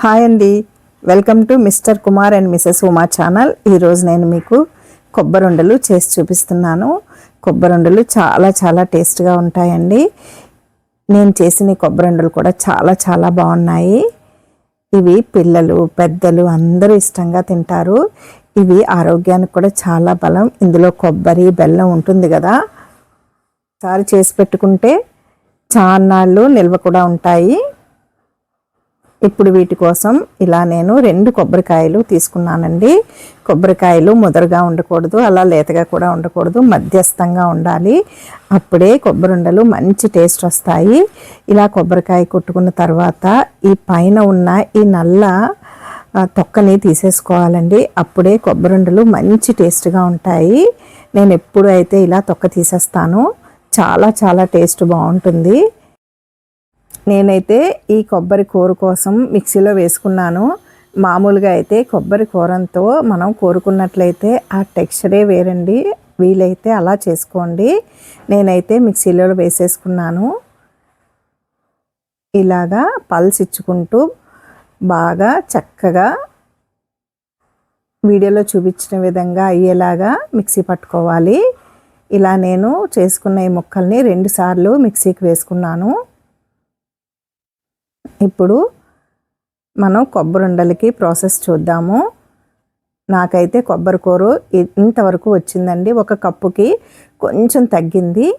Hi అండి. Welcome to mister Kumar and missus Uma channel. ఈరోజు నేను మీకు కొబ్బరుండలు చేసి చూపిస్తున్నాను. కొబ్బరుండలు చాలా చాలా టేస్ట్గా ఉంటాయండి. నేను చేసిన కొబ్బరుండలు కూడా చాలా చాలా బాగున్నాయి. ఇవి పిల్లలు పెద్దలు అందరూ ఇష్టంగా తింటారు. ఇవి ఆరోగ్యానికి కూడా చాలా బలం. ఇందులో కొబ్బరి బెల్లం ఉంటుంది కదా. సారి చేసి పెట్టుకుంటే చాన్నాళ్ళు నిల్వ కూడా ఉంటాయి. ఇప్పుడు వీటి కోసం ఇలా నేను రెండు కొబ్బరికాయలు తీసుకున్నానండి. కొబ్బరికాయలు ముదరగా ఉండకూడదు అలా లేతగా కూడా ఉండకూడదు మధ్యస్థంగా ఉండాలి. అప్పుడే కొబ్బరిండలు మంచి టేస్ట్ వస్తాయి. ఇలా కొబ్బరికాయ కొట్టుకున్న తర్వాత ఈ పైన ఉన్న ఈ నల్ల తొక్కని తీసేసుకోవాలండి. అప్పుడే కొబ్బరుండలు మంచి టేస్ట్గా ఉంటాయి. నేను ఎప్పుడు అయితే ఇలా తొక్క తీసేస్తాను చాలా చాలా టేస్ట్ బాగుంటుంది. నేనైతే ఈ కొబ్బరి కూర కోసం మిక్సీలో వేసుకున్నాను. మామూలుగా అయితే కొబ్బరి కూరంతో మనం కోరుకున్నట్లయితే ఆ టెక్స్చరే వేరండి. వీలైతే అలా చేసుకోండి. నేనైతే మిక్సీలో వేసేసుకున్నాను. ఇలాగా పల్స్ ఇచ్చుకుంటూ బాగా చక్కగా వీడియోలో చూపించిన విధంగా అయ్యేలాగా మిక్సీ పట్టుకోవాలి. ఇలా నేను చేసుకున్న ఈ ముక్కల్ని రెండుసార్లు మిక్సీకి వేసుకున్నాను. ఇప్పుడు మనం కొబ్బరి ఉండలకి ప్రాసెస్ చూద్దాము. నాకైతే కొబ్బరి కూర ఇంతవరకు వచ్చిందండి. ఒక కప్పుకి కొంచెం తగ్గింది.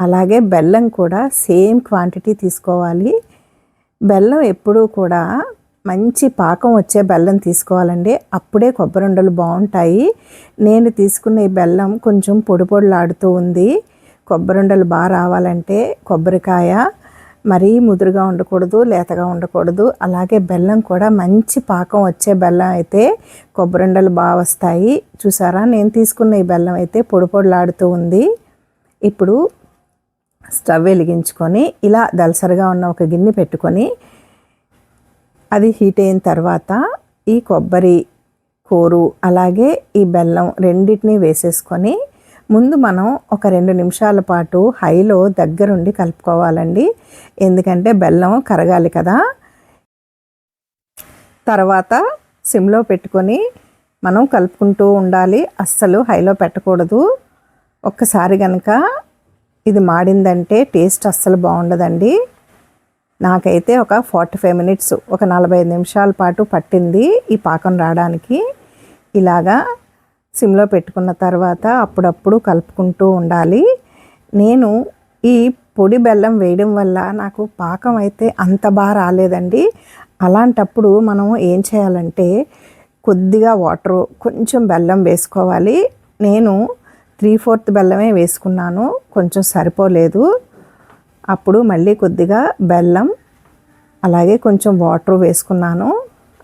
అలాగే బెల్లం కూడా సేమ్ క్వాంటిటీ తీసుకోవాలి. బెల్లం ఎప్పుడూ కూడా మంచి పాకం వచ్చే బెల్లం తీసుకోవాలండి. అప్పుడే కొబ్బరి ఉండలు బాగుంటాయి. నేను తీసుకున్న ఈ బెల్లం కొంచెం పొడి పొడిలాడుతూ ఉంది. కొబ్బరి ఉండలు బాగా రావాలంటే కొబ్బరికాయ మరీ ముదురుగా ఉండకూడదు లేతగా ఉండకూడదు. అలాగే బెల్లం కూడా మంచి పాకం వచ్చే బెల్లం అయితే కొబ్బరిండలు బాగా వస్తాయి. చూసారా? నేను తీసుకున్న ఈ బెల్లం అయితే పొడి పొడిలాడుతూ ఉంది. ఇప్పుడు స్టవ్ వెలిగించుకొని ఇలా దలసరిగా ఉన్న ఒక గిన్నె పెట్టుకొని అది హీట్ అయిన తర్వాత ఈ కొబ్బరి కూరు అలాగే ఈ బెల్లం రెండింటినీ వేసేసుకొని ముందు మనం ఒక రెండు నిమిషాల పాటు హైలో దగ్గరుండి కలుపుకోవాలండి. ఎందుకంటే బెల్లం కరగాలి కదా. తర్వాత సిమ్లో పెట్టుకొని మనం కలుపుకుంటూ ఉండాలి. అస్సలు హైలో పెట్టకూడదు. ఒక్కసారి కనుక ఇది మాడిందంటే టేస్ట్ అస్సలు బాగుండదండి. నాకైతే ఒక ఫార్టీ ఫైవ్ మినిట్స్ ఒక నలభై ఐదు నిమిషాల పాటు పట్టింది ఈ పాకం రావడానికి. ఇలాగా సిమ్లో పెట్టుకున్న తర్వాత అప్పుడప్పుడు కలుపుకుంటూ ఉండాలి. నేను ఈ పొడి బెల్లం వేయడం వల్ల నాకు పాకం అయితే అంత బాగా రాలేదండి. అలాంటప్పుడు మనం ఏం చేయాలంటే కొద్దిగా వాటరు కొంచెం బెల్లం వేసుకోవాలి. నేను త్రీ ఫోర్త్ బెల్లమే వేసుకున్నాను కొంచెం సరిపోలేదు. అప్పుడు మళ్ళీ కొద్దిగా బెల్లం అలాగే కొంచెం వాటర్ వేసుకున్నాను.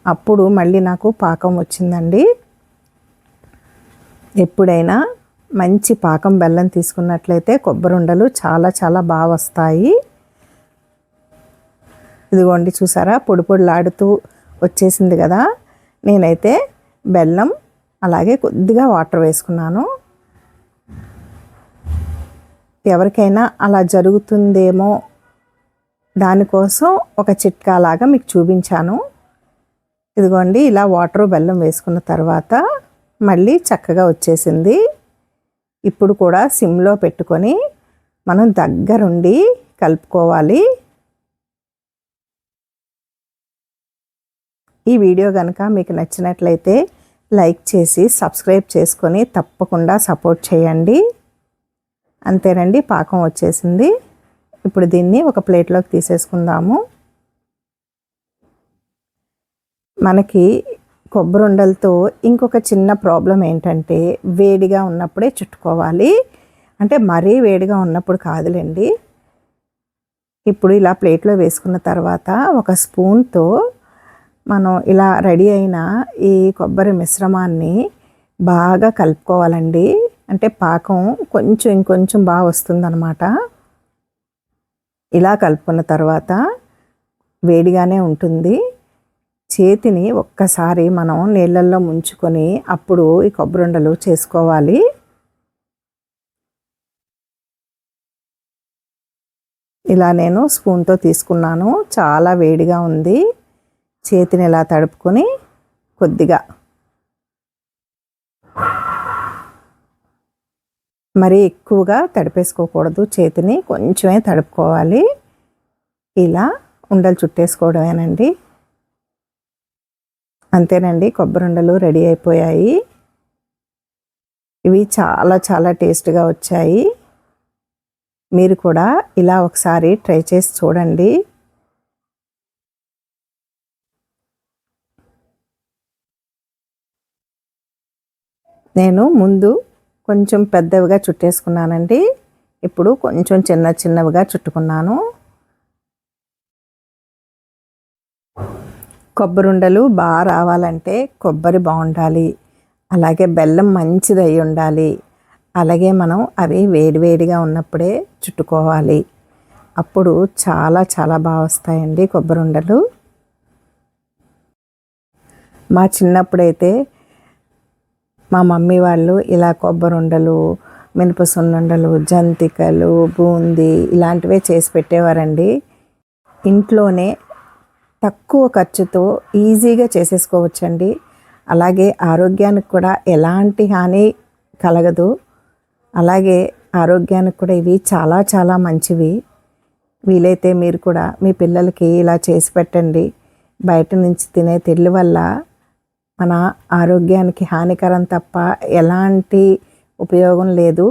అప్పుడు మళ్ళీ నాకు పాకం వచ్చిందండి. ఎప్పుడైనా మంచి పాకం బెల్లం తీసుకున్నట్లయితే కొబ్బరి ఉండలు చాలా చాలా బాగా వస్తాయి. ఇదిగోండి చూసారా? పొడి పొడిలాడుతూ వచ్చేసింది కదా? నేనైతే బెల్లం అలాగే కొద్దిగా వాటర్ వేసుకున్నాను. ఎవరికైనా అలా జరుగుతుందేమో దానికోసం ఒక చిట్కా లాగా మీకు చూపించాను. ఇదిగోండి ఇలా వాటర్ బెల్లం వేసుకున్న తర్వాత మళ్ళీ చక్కగా వచ్చేసింది. ఇప్పుడు కూడా సిమ్లో పెట్టుకొని మనం దగ్గరుండి కలుపుకోవాలి. ఈ వీడియో కనుక మీకు నచ్చినట్లయితే లైక్ చేసి సబ్స్క్రైబ్ చేసుకొని తప్పకుండా సపోర్ట్ చేయండి. అంతేనండి పాకం వచ్చేసింది. ఇప్పుడు దీన్ని ఒక ప్లేట్లోకి తీసేసుకుందాము. మనకి కొబ్బరి ఉండలతో ఇంకొక చిన్న ప్రాబ్లం ఏంటంటే వేడిగా ఉన్నప్పుడే చుట్టుకోవాలి. అంటే మరీ వేడిగా ఉన్నప్పుడు కాదులేండి. ఇప్పుడు ఇలా ప్లేట్లో వేసుకున్న తర్వాత ఒక స్పూన్తో మనం ఇలా రెడీ అయిన ఈ కొబ్బరి మిశ్రమాన్ని బాగా కలుపుకోవాలండి. అంటే పాకం కొంచెం ఇంకొంచెం బాగా వస్తుందన్నమాట. ఇలా కలుపుకున్న తర్వాత వేడిగానే ఉంటుంది. చేతిని ఒక్కసారి మనం నీళ్ళల్లో ముంచుకొని అప్పుడు ఈ కొబ్బరి ఉండలు చేసుకోవాలి. ఇలా నేను స్పూన్తో తీసుకున్నాను. చాలా వేడిగా ఉంది. చేతిని ఇలా తడుపుకొని కొద్దిగా మరీ ఎక్కువగా తడిపేసుకోకూడదు. చేతిని కొంచెమే తడుపుకోవాలి. ఇలా ఉండలు చుట్టేసుకోవడమేనండి. అంతేనండి కొబ్బరి ఉండలు రెడీ అయిపోయాయి. ఇవి చాలా చాలా టేస్ట్గా వచ్చాయి. మీరు కూడా ఇలా ఒకసారి ట్రై చేసి చూడండి. నేను ముందు కొంచెం పెద్దవిగా చుట్టేసుకున్నానండి. ఇప్పుడు కొంచెం చిన్న చిన్నవిగా చుట్టుకున్నాను. కొబ్బరి ఉండలు బాగా రావాలంటే కొబ్బరి బాగుండాలి. అలాగే బెల్లం మంచిది అయి ఉండాలి. అలాగే మనం అవి వేడివేడిగా ఉన్నప్పుడే చుట్టుకోవాలి. అప్పుడు చాలా చాలా బాగా వస్తాయండి కొబ్బరి ఉండలు మా చిన్నప్పుడైతే మా మమ్మీ వాళ్ళు ఇలా కొబ్బరి ఉండలు మినప సున్నుండలు జంతికలు బూందీ ఇలాంటివే చేసి పెట్టేవారండి. ఇంట్లోనే తక్కువ ఖర్చుతో ఈజీగా చేసేసుకోవచ్చండి. అలాగే ఆరోగ్యానికి కూడా ఎలాంటి హాని కలగదు. అలాగే ఆరోగ్యానికి కూడా ఇవి చాలా చాలా మంచివి. వీలైతే మీరు కూడా మీ పిల్లలకి ఇలా చేసి పెట్టండి. బయట నుంచి తినే తిళ్ళు వల్ల మన ఆరోగ్యానికి హానికరం తప్ప ఎలాంటి ఉపయోగం లేదు.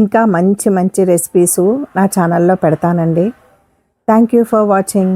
ఇంకా మంచి మంచి రెసిపీసు నా ఛానల్లో పెడతానండి. Thank you for watching